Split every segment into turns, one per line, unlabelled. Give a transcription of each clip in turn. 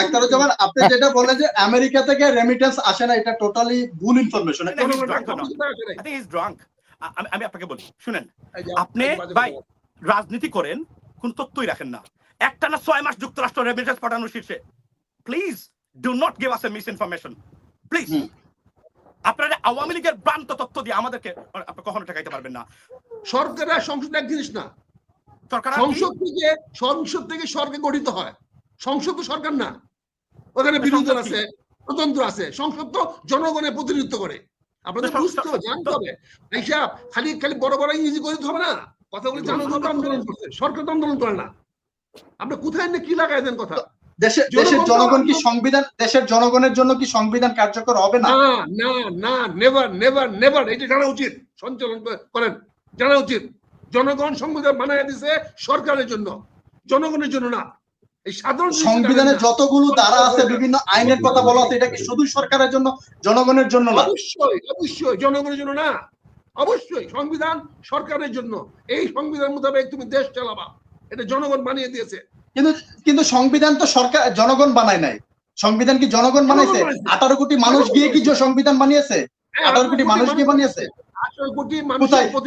আখতারুজ্জামান আপনি যেটা বললেন যে আমেরিকা থেকে রেমিটেন্স আসে না এটা টোটালি ভুল ইনফরমেশন
আমি আপনাকে বলি শুনেন আপনি ভাই রাজনীতি করেন কোন তথ্যই রাখেন না। একটা না ছয় মাস যুক্তরাষ্ট্র রেমিটেন্স পাঠানোর শীর্ষে। Please do not give us a miss information please আপনারা আওয়ামী লীগের ভ্রান্ত তথ্য দিয়ে আমাদেরকে আপনি কখনো ঠেকাইতে পারবেন না।
সরকার সংসদ এক জিনিস না? সংসদ থেকে সংসদ থেকে সরকার গঠিত হয়। সংসদ তো সরকার না। ওখানে বিরোধী? আছে স্বতন্ত্র আছে। সংসদ তো জনগণের প্রতিনিধিত্ব করে। আপনাদের বুঝতে হবে জানতে হবে। এইসব খালি খালি বড় বড় ইংরেজি করে হবে না? কথাগুলি জনগণ আন্দোলন করছে। সরকার তো আন্দোলন করে না। আপনি কোথায় কি লাগাই দেন কথা?
দেশের দেশের জনগণ কি সংবিধান দেশের জনগণের জন্য কি সংবিধান কার্যকর হবে না?
না না না নেভার নেভার নেভার এটা জানা উচিত। সঞ্চালন করেন জানা উচিত। জনগণ সংবিধান বানায় দিছে সরকারের জন্য। জনগণের জন্য না। এই সাধারণ
সংবিধানে যতগুলো ধারা আছে বিভিন্ন আইনের কথা বলা আছে এটা কি শুধু সরকারের জন্য জনগণের জন্য না?
অবশ্যই অবশ্যই জনগণের জন্য না। অবশ্যই সংবিধান সরকারের জন্য। এই সংবিধান মোতাবেক তুমি দেশ চালাবা। এটা জনগণ বানিয়ে দিয়েছে।
কিন্তু কিন্তু সংবিধান তো সরকার জনগণ বানায় নাই। সংবিধান কি জনগণ বানাইছে?
বানাইছে।
আঠারো কোটি মানুষ গিয়ে কি সংবিধান বানিয়েছে? আঠারো কোটি মানুষ গিয়ে বানিয়েছে?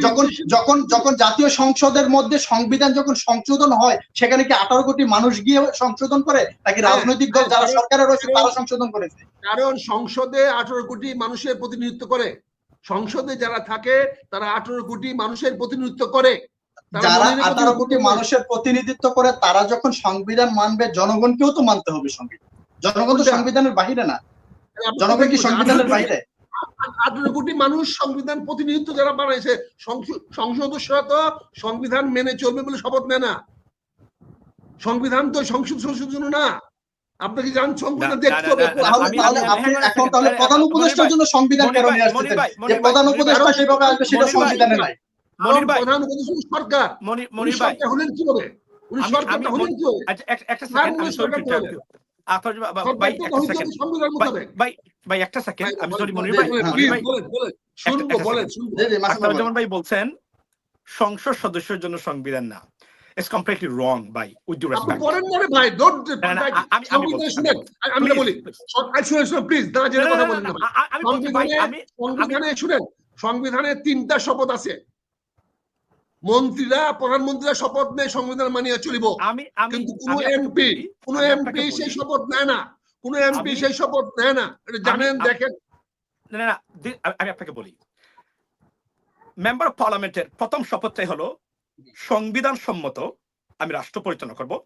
যখন যখন যখন জাতীয় সংসদের মধ্যে সংবিধান যখন সংশোধন হয় সেখানে কি আঠারো কোটি মানুষ গিয়ে সংশোধন করে? নাকি
হ্যাঁ,
রাজনৈতিক দল যারা সরকারে রয়েছে তারা সংশোধন করেছে?
কারণ সংসদে আঠারো কোটি মানুষের প্রতিনিধিত্ব করে। সংসদে যারা থাকে তারা আঠারো কোটি মানুষের প্রতিনিধিত্ব করে।
যারা আঠারো কোটি মানুষের প্রতিনিধিত্ব করে তারা যখন সংবিধান মানবে জনগণকেও তো মানতে হবে সংবিধান। জনগণ তো সংবিধানের বাহিরে না। জনগণ কি সংবিধানের
18
বাইরে
আঠারো কোটি মানুষ সংবিধান প্রতিনিধিত্ব যারা বানাইছে সংসদস্যরা তো সংবিধান মেনে চলবে বলে শপথ নেয় না। সংবিধান তো সংসদ সংসদের জন্য না। আপনাকে জান সংবিধান দেখতে হবে।
হ্যাঁ,
এখন তাহলে
হ্যাঁ,
প্রধান উপদেষ্টার জন্য সংবিধান কেন নিয়ে আসতেছেন যে প্রধান উপদেষ্টা সেভাবে আসবে সেটা সংবিধানে নাই।
প্রধান উপদেষ্টা সরকার।
মনির ভাই।
হলেন কি হবে উনি সরকারটা হলেন কি হবে
আচ্ছা, একটা একটা সেকেন্ড আমি সরি মনির ভাই ভাই। বলছেন সংসদ সদস্যের জন্য সংবিধান না। ইটস কমপ্লিটলি রং ভাই উইথ ডিউ
আপনি
রেসপেক্ট
বলেন না ভাই ডোন্ট
আমি- আমি আমি
শুনেন আমি- আমি না বলি শুনেন শুনেন প্লিজ দাঁড়া জেনে কথা বলেন না।
আমি আমি
সংবিধানে শুনেন সংবিধানে তিনটা শপথ আছে। মন্ত্রীরা প্রধানমন্ত্রীরা শপথ নেয় সংবিধান মানিয়ে চলিব। কিন্তু কোন এমপি কোন এমপি সেই শপথ নেয় না। কোন এমপি সেই শপথ নেয় না। এটা জানেন দেখেন।
না না, আমি- আপনাকে বলি। মেম্বার অফ পার্লামেন্টের প্রথম শপথটাই হলো সংবিধান সম্মত আমি রাষ্ট্র পরিচালনা করব।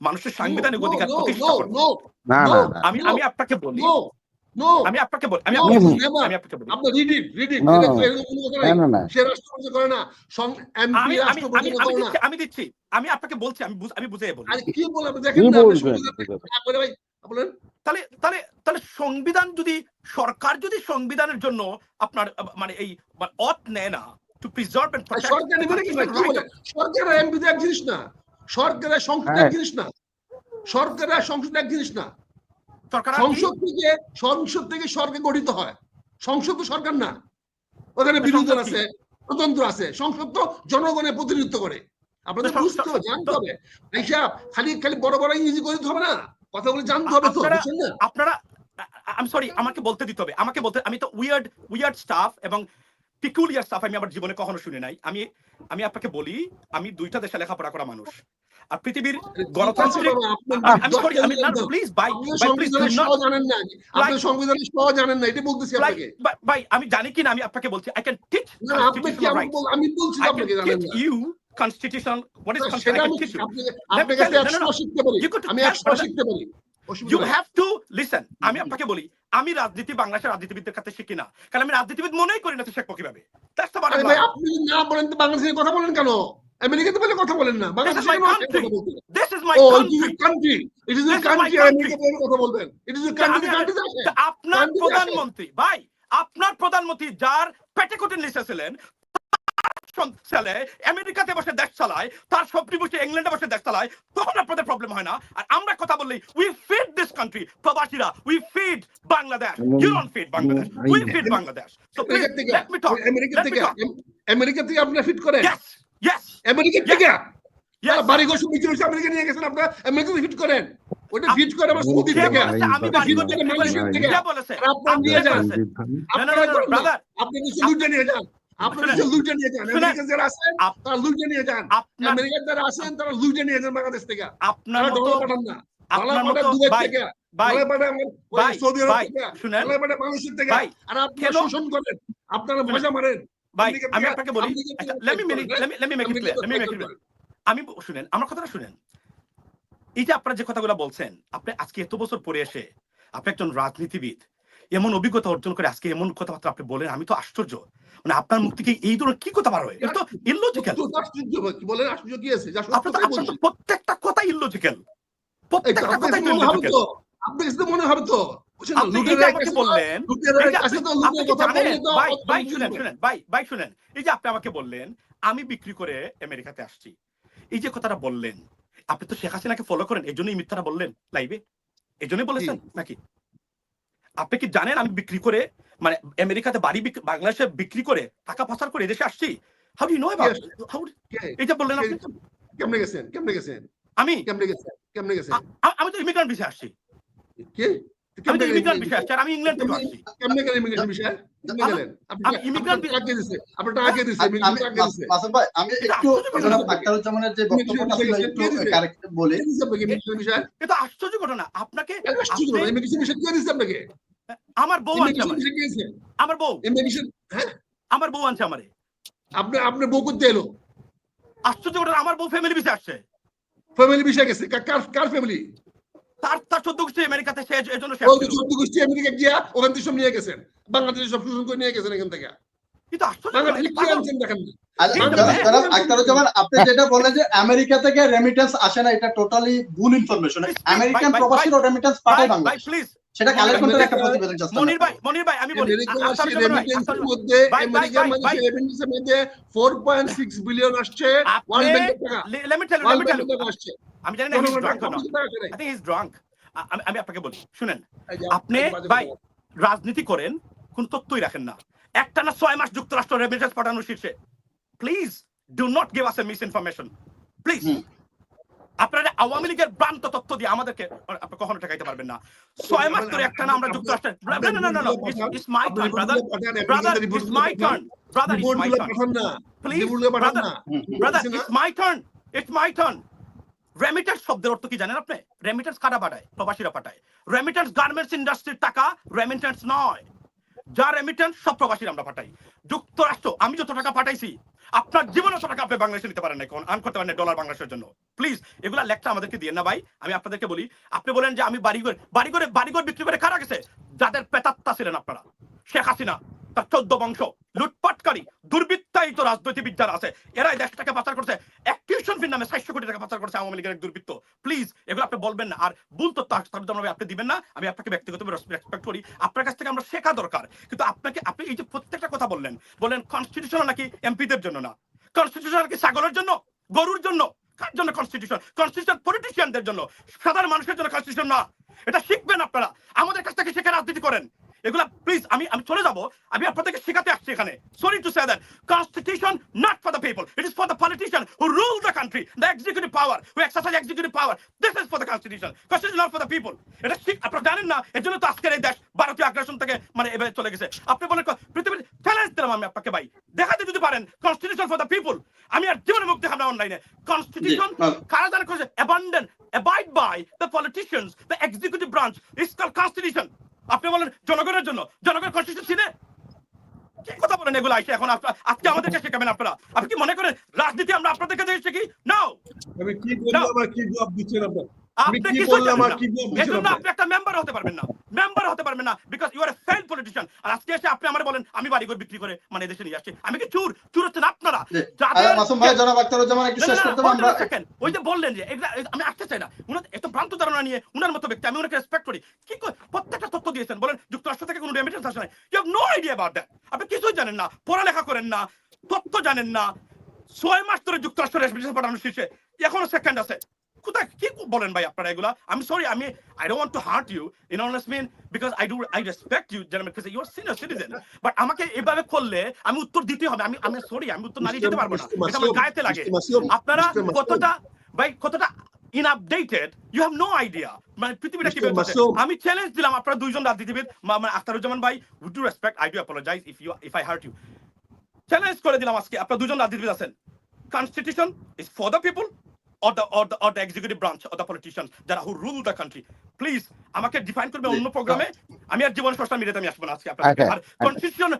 মানুষের সাংবিধানিক অধিকার প্রতিষ্ঠা
no,
করব। আমি আমি আপনাকে বলি আমি আপনাকে বলি আমি
no,
আপনাকে বলি,
never.
আমি আপনাকে বলি।
আপনি read it, read it.
No.
এটা তো এরকম কোনো কথা
না না না।
সে রাষ্ট্র করে না। সং- MP
আমি আমি
রাষ্ট্র
আমি
পরিচালনা
আমি
করে না।
আমি দিচ্ছি আমি আপনাকে বলছি আমি আমি বুঝিয়ে বলি।
আরে কি বলে আপনি দেখেন না আপনি
বলবেন?
সংবিধান না বলে ভাই বলেন
তাহলে তাহলে তাহলে সংবিধান যদি সরকার যদি সংবিধানের জন্য আপনার মানে এই মানে অত নেয় না টু প্রিজার্ভ এন্ড
সরকার কি বলে সরকার এমপি এক জিনিস না। সরকারের সংসদ এক
হ্যাঁ।
জিনিস না। সরকার আর সংসদ এক জিনিস না? সংসদ থেকে সংসদ থেকে সরকার গঠিত হয়। সংসদ তো সরকার না। ওখানে বিরোধী আছে আছে। সংসদ তো জনগণের প্রতিনিধিত্ব করে। আপনাদের বুঝতে হবে জানতে হবে। এইসব খালি খালি বড় বড় ইংরেজি করে হবে না? কথাগুলো জানতে হবে তো
আপনারা- সরি আমাকে বলতে দিতে হবে। আমাকে বলতে আমি তো উইয়ার্ড উইয়ার্ড স্টাফ এবং পিকুলিয়ার স্টাফ আমি আমার জীবনে কখনো শুনি নাই। আমি আমি আপনাকে বলি আমি দুইটা দেশে লেখাপড়া করা মানুষ। আর পৃথিবীর গণতান্ত্রিক আমি- আমি সরি আমি প্লিজ
আপনি
প্লিজ
সংবিধানের জানেন না। আপনি সংবিধানের সহ জানেন না এটা বলতেছি আপনাকে।
ভাই আমি জানি কি না আমি আপনাকে বলছি আই ক্যান টিচ
না আপনি কি আমি বল- আমি বলছি আপনাকে জানেন না।
constitutional what is
আপনার কাছে
you, no, no,
একশো
no.
শিখতে পারি আমি
help
একশো
brother.
শিখতে পারি নাই।
have to listen আমি আপনাকে বলি আমি রাজনীতি বাংলাদেশের রাজনীতিবিদদের কাছে শিখি না। কারণ আমি রাজনীতিবিদ মনেই করি না তো শিখব কীভাবে
আপনি না বলেন তো বাংলাদেশের কথা বলেন কেন? আমেরিকাতে বলে কথা বলেন না বাংলাদেশে country it is country America বলে কথা বলবেন। ইট ইজ কান্ট্রি আছে।
আপনার প্রধানমন্ত্রী ভাই আপনার প্রধানমন্ত্রী যার পেটিকোটের লিস্টে ছিলেন ছেলে আমেরিকাতে বসে দেশ চালায় তার সবটি বসে ইংল্যান্ডে বসে দেশ চালায় তখন আপনাদের প্রবলেম হয় না। আর আমরা কথা বললি উই ফিড দিস কান্ট্রি প্রবাসীরা we feed Bangladesh. You don't feed Bangladesh we feed Bangladesh. So please
America থেকে
লেট মি টক
আমেরিকা থেকে
টক
আমেরিকা থেকে আপনারা ফিট করেন। আমেরিকা থেকে
Yes.
বাড়ি ঘর সব বিক্রি হচ্ছে আমেরিকা নিয়ে গেছেন আপনারা? আমেরিকাতে ফিট করেন। ওটা ফিট করে আমার সৌদি থেকে।
আমি বাড়ি ঘর?
থেকে।
কে বলেছে?
আর আপনারা নিয়ে যান। আপনারা
brother,
আপনি কিছু লুটে নিয়ে যান। আপনারা লুটে নিয়ে যান। আমেরিকা যারা আছেন
আপ-
তারা লুটে নিয়ে যান।
আপনার
আমেরিকার যারা আছেন তারা লুটে নিয়ে যান বাংলাদেশ থেকে।
আপনার
ডলার পাঠান না।
আপনার
ডলার পাঠান দুবাই থেকে। সৌদি আরব থেকে। থেকে। আর আপনারা শোষণ করেন। আপনারা। মজা মারেন।
ভাই আমি আপনাকে বলি let me
থেকে
make it
fight
clear.
করেন।
আমি শুনেন আমার কথাটা শুনেন। এই যে আপনারা যে কথাগুলো বলছেন আপনি আজকে এত বছর পরে এসে আপনি একজন রাজনীতিবিদ এমন অভিজ্ঞতা অর্জন করে আজকে এমন কথাবার্তা আপনি বলেন আমি তো আশ্চর্য। মানে আপনার মুখ থেকে এই ধরনের কি কথা বার হয়? এটা তো ইললজিক্যাল
বলেন? আশ্চর্য কি আছে?
প্রত্যেকটা কথা ইললজিক্যাল প্রত্যেকটা
মনে হবে
ইললজিক্যাল
আপনার মনে হবে তো।
আমি বিক্রি করে আমেরিকাতে আসছি এই যে কথাটা বললেন আপনি তো শেখ হাসিনাকে ফলো করেন এই জন্যই মিথ্যাটা বললেন লাইভে এই জন্যই বলেছেন নাকি? আপনি কি জানেন আমি বিক্রি করে মানে আমেরিকাতে বাড়ি বাংলাদেশে বিক্রি করে টাকা পাচার করে এদেশে আসছি? How do no. হাউ বললেন আপনি
কেমনে গেছেন? কেমনে গেছেন?
আমি?
কেমনে গেছেন? কেমনে গেছেন?
আমি তো ইমিগ্রান্ট ভিসা আসছি।
কে?
আমি? ইমিগ্রান্ট আমি ইংল্যান্ড থেকে আসছি।
কেমনে গেলেন ইমিগ্রেশন বিষয়ে? কেমনে গেলেন? আপনি
আমি immigrant
দিছে? আপনার টাকা দিছে? ইমিগ্রেশন টাকা দিছে?
মাসুদ ভাই আমি একটু
আশ্চর্য
জনাব
না।
যে বক্তব্যটা ছিল একটু কারেক্ট বলে।
কে দিছে আপনাকে ইমিগ্রেশন বিষয়ে?
এটা আশ্চর্য ঘটনা। আপনাকে
আশ্চর্য ইমিগ্রেশন বিষয়ে কে দিছে আপনাকে?
আমার বউ আনছে আমার। বউ।
ইমিগ্রেশন হ্যাঁ?
আমার বউ আনছে আমারে।
আপনি আপনি বউ করতে এলো?
আশ্চর্য ঘটনা আমার বউ ফ্যামিলি ভিসা আসছে।
ফ্যামিলি বিষয়ে গেছে? কার কার ফ্যামিলি
তার তার চোদ্দ গোষ্ঠী আমেরিকাতে সে এই জন্য সে
ওই যে
আসছিল।
চোদ্দ গোষ্ঠী আমেরিকা গিয়া ওখান থেকে সব নিয়ে গেছেন। বাংলাদেশে সব শোষণ করে নিয়ে এখান থেকে।
কিন্তু
আপনি যেটা বলেন যে আমেরিকা থেকে রেমিটেন্স আসে না এটা টোটালি ভুল ইনফরমেশন আমেরিকান
প্রবাসী
প্রবাসীর রেমিটেন্স পাঠায় বাংলাদেশ।
প্লিজ
সেটা কালেক্ট করতে একটা প্রতিবেদন just
মনির ভাই মনির ভাই আমি বলি
রেমিটেন্সের মধ্যে
ভাই, ভাই,
আমেরিকার
ভাই,
মানুষের রেমিটেন্সের মধ্যে 4.6 বিলিয়ন আসছে
আপনি
ওয়ার্ল্ড ব্যাংকের টাকা
me tell
ব্যাংকের
you,
টাকা আসছে
আমি জানি না he's
জনগণের
drunk
টাকা
or not.
আপনাদের টাকা আসে নাই।
I think he's drunk. আ- আমি আমি আপনাকে বলি শুনেন আপনি ভাই রাজনীতি করেন কোন তথ্যই রাখেন না একটা না ছয় মাস যুক্তরাষ্ট্র রেমিটেন্স পাঠানোর শীর্ষে please do not give us a miss information please. আপনারা আওয়ামী লীগের ভ্রান্ত তথ্য দিয়ে আমাদেরকে আপনি কখনো ঠেকাইতে পারবেন না। ছয় মাস ধরে একটা না আমরা যুক্তরাষ্ট্রের না না না না it's my turn brother brother it's my turn brother it's my turn
পাঠান না
Please,
রিপোর্টগুলো পাঠান
brother.
না
hmm, hmm.
Brother it's my turn it's my turn remittance শব্দের অর্থ কি জানেন আপনি? রেমিটেন্স কারা পাঠায়? প্রবাসীরা পাঠায়। রেমিটেন্স গার্মেন্টস ইন্ডাস্ট্রির টাকা রেমিটেন্স নয়। যা রেমিটেন্স সব প্রবাসীরা আমরা পাঠাই। যুক্তরাষ্ট্র, আমি যত টাকা পাঠাইছি, আপনার জীবনে অত টাকা আপনি বাংলাদেশে নিতে পারেন না কোন আন করতে পারেন ডলার বাংলাদেশের জন্য। প্লিজ এগুলা লেখটা আমাদেরকে দিয়ে না ভাই, আমি আপনাদেরকে বলি, আপনি বলেন যে আমি বাড়ি করে বাড়ি করে বাড়ি করে বিক্রি করে কারা গেছে? যাদের পেতাত্তা ছিলেন আপনারা। শেখ হাসিনা, তার চোদ্দ বংশ, লুটপাটকারী, দুর্বৃত্তায়িত রাজনৈতিক যারা আছে। এরাই দেশটাকে পাচার করছে। টিউশন নামে চারশো কোটি টাকা পাচার করছে আওয়ামী লীগের এক দুর্বৃত্ত। প্লিজ এগুলো আপনি বলবেন না। আর ভুল তথ্য আস্থাভাবে আপনি দিবেন না। আমি আপনাকে ব্যক্তিগতভাবে রেসপেক্ট করি। আপনার কাছ থেকে আমরা শেখা দরকার। কিন্তু আপনাকে আপনি এই যে প্রত্যেকটা কথা বললেন বললেন কনস্টিটিউশন নাকি এমপিদের জন্য না? কনস্টিটিউশন নাকি ছাগলের জন্য? গরুর জন্য? কার জন্য কনস্টিটিউশন কনস্টিটিউশন পলিটিশিয়ানদের জন্য? সাধারণ মানুষের জন্য কনস্টিটিউশন না। এটা শিখবেন আপনারা। আমাদের কাছ থেকে শিখে রাজনীতি করেন। এগুলা প্লিজ আমি আমি চলে যাব। আমি আপনাদেরকে শেখাতে আসছি এখানে। Sorry to say that constitution not for the people it is for the politician who rule the country the executive power who exercise executive power this is for the constitution constitution not for the people এটা ঠিক আপনারা জানেন না এর জন্য তো আজকের এই দেশ ভারতীয় আগ্রাসন থেকে মানে এভাবে চলে গেছে। আপনি বলেন পৃথিবীর চ্যালেঞ্জ দিলাম আমি আপনাকে ভাই। দেখাতে যদি পারেন কনস্টিটিউশন ফর দ্য পিপল আমি আর জীবনে মুখ দেখাবো না অনলাইনে কনস্টিটিউশন
জি,
কারা জানা abandon abide by the politicians the executive branch. Is called constitution. আপনি বলেন জনগণের জন্য জনগণ কনস্টিটিউশন ছিনে কি কথা বলেন এগুলো? আইসে এখন আজকে আমাদেরকে শেখাবেন আপনারা। আপনি কি মনে করেন রাজনীতি আমরা আপনাদের কাছে শিখি নাও
আমি কি বললাম আর কি জবাব দিচ্ছেন আপনার?
আপনি
কি
কিছু
বললাম আর কি জবাব দিচ্ছেন
আপনি একটা মেম্বার হতে পারবেন না। মেম্বার হতে পারবেন না because you are a fail politician আর আজকে এসে আপনি আমার বলেন আমি বাড়ি ঘর বিক্রি করে মানে দেশে নিয়ে আসছি। আমি কি চুর? চুর হচ্ছেন আপনারা? যাদের-
মাসুম ভাই জনাব আখতারুজ্জামান একটু
না, না,
শেষ করতে আমরা
ওই যে বললেন যে আমি আসতে চাই না। উনার এত ভ্রান্ত ধারণা নিয়ে উনার মতো ব্যক্তি আমি ওনাকে রেসপেক্ট করি। কি করে প্রত্যেকটা তথ্য দিয়েছেন। বলেন যুক্তরাষ্ট্র থেকে কোনো রেমিটেন্স আসে নাই। You have no idea about that আপনি কিছুই জানেন না পড়ালেখা করেন না তথ্য জানেন না। ছয় মাস ধরে যুক্তরাষ্ট্র রেমিটেন্স পাঠানোর শীর্ষে এখনও সেকেন্ড আছে। কোথায় কি বলেন ভাই আপনারা এগুলা? আমি সরি আমি I don't want to hurt you in honest mean because I do I respect you gentleman because you are senior citizen but আমাকে এভাবে করলে আমি উত্তর দিতে হবে। আমি আমি সরি আমি উত্তর না দিয়ে যেতে পারব না। এটা আমার গায়েতে লাগে। আপনারা কতটা ভাই কতটা unupdated you have no idea মানে পৃথিবীটা. কীভাবে আমি চ্যালেঞ্জ দিলাম আপনারা দুইজন রাজনীতিবিদ মানে আখতারুজ্জামান ভাই with due respect I do apologise if you if I hurt you challenge করে দিলাম আজকে আপনারা দুজন রাজনীতিবিদ আছেন। Constitution is for the people or the or the or the executive branch or the politicians যারা who rule the country. Please আমাকে define করবে অন্য প্রোগ্রামে আমি আর জীবন সোশ্যাল মিডিয়াতে আমি আসব না আজকে আপনার আর কনস্টিটিউশন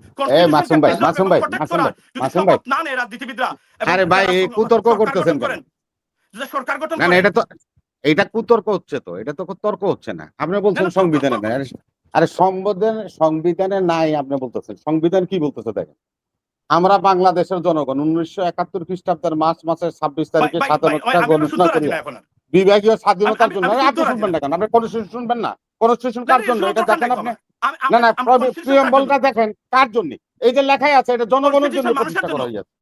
মাসুম ভাই, মাসুম ভাই, মাসুম ভাই, মাসুম ভাই।
না নেয় রাজনীতিবিদরা
আরে ভাই, এই কুতর্ক করতেছেন
করেন, সরকার গঠন
না এটা তো এটা কুতর্ক হচ্ছে তো এটা তো তর্ক হচ্ছে না। আপনি বলছেন সংবিধানে নাই। আরে সংবিধান নাই আপনি বলতেছেন। সংবিধান কি বলতেছে দেখেন? আমরা বাংলাদেশের জনগণ উনিশশো একাত্তর খ্রিস্টাব্দের মার্চ মাসের ছাব্বিশ তারিখে স্বাধীনতা ঘোষণা করি। বিভাগীয় স্বাধীনতার জন্য আপনি শুনবেন
না।
কেন? আপনি কনস্টিটিউশন শুনবেন না। কনস্টিটিউশন কার জন্য? এটা দেখেন আপনি। না না? প্রিয়ম্বলটা দেখেন। কার জন্য? এই যে লেখাই আছে এটা জনগণের জন্য প্রতিষ্ঠা করা হয়েছে।